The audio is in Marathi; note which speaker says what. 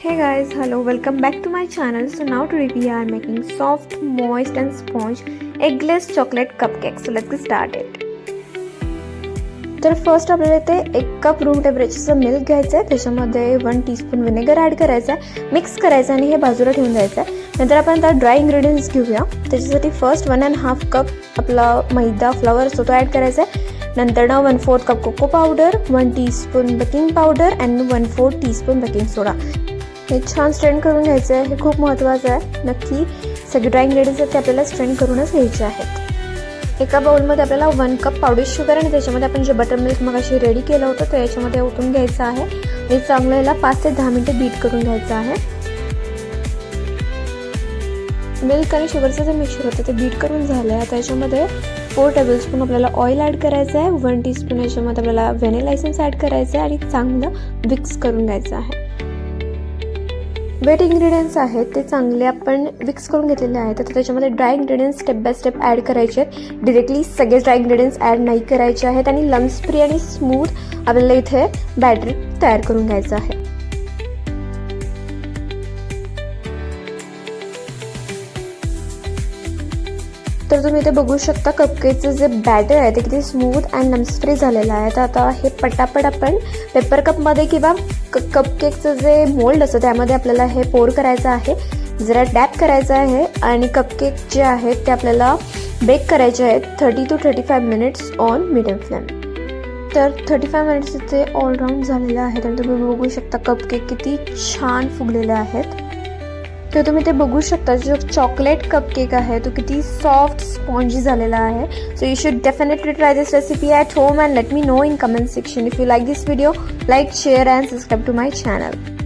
Speaker 1: Hey guys, hello, welcome back to my channel. So now today we are making soft, moist and sponge eggless chocolate cupcakes. So let's get started. तर फ़र्स्ट आपल्याला इथे एक कप रूम टेम्परेचरचं मिल्क घ्यायचं आहे त्याच्यामध्ये वन टीस्पून विनेगर ॲड करायचं आहे मिक्स करायचं आणि हे बाजूला ठेवून द्यायचं आहे नंतर आपण आता ड्राय इन्ग्रेडियंट्स घेऊया त्याच्यासाठी first one and half cup आपला मैदा फ्लॉवर असतो तो ॲड करायचा आहे नंतर ना one fourth cup cocoa powder one teaspoon baking powder and one fourth teaspoon baking soda हे छान स्ट्रेंड करून घ्यायचं आहे. हे खूप महत्त्वाचं आहे. नक्की सगळे ड्राय इन्ग्रेडियंट्स आहेत ते आपल्याला स्ट्रेंड करूनच घ्यायचे आहेत. एका बाउलमध्ये आपल्याला वन कप पावडर शुगर आणि त्याच्यामध्ये आपण जे बटर मिल्क मग अशी रेडी केलं होतं ते याच्यामध्ये ओतून घ्यायचं आहे. हे चांगलं याला पाच ते दहा मिनटं बीट करून घ्यायचं आहे. मिल्क आणि शुगरचं जे मिक्सर होतं ते बीट करून झालं आहे त्याच्यामध्ये फोर टेबलस्पून आपल्याला ऑइल ॲड करायचं आहे. वन टीस्पून याच्यामध्ये आपल्याला व्हॅनिला ॲड करायचं आहे. आणि चांगलं मिक्स करून घ्यायचं आहे. वेट इन्ग्रेडियंट्स आहेत ते चांगले आपण मिक्स करून घेतलेले आहेत. तर त्याच्यामध्ये dry ingredients step by step add करायचे आहेत. डिरेक्टली सगळे ड्राय इन्ग्रेडियंट्स ॲड नाही करायचे आहेत आणि लम्स फ्री आणि स्मूथ आपल्याला इथे बॅटर तयार करून घ्यायचं आहे. तर तुम्ही इथे बघू शकता कपकेकचं जे बॅटर आहे ते किती स्मूथ अँड नम्सफ्री झालेलं आहे. तर आता हे पटापट आपण पेपर कपमध्ये किंवा क कपकेकचं जे मोल्ड असतं त्यामध्ये आपल्याला हे पोर करायचं आहे. जरा डॅप करायचं आहे आणि कपकेक जे आहेत ते आपल्याला बेक करायचे आहेत thirty to thirty five minutes on medium flame तर थर्टी फाय मिनिट्स इथे ऑलराऊंड झालेलं आहे. आणि तुम्ही बघू शकता कपकेक किती छान फुगलेले आहेत. तर तुम्हें ते बघू शकता, जो चॉकलेट कपकेक है तो कि सॉफ्ट स्पॉन्जी है so you should definitely try this recipe at home and let me know in comment section if you like this video like share and subscribe to my channel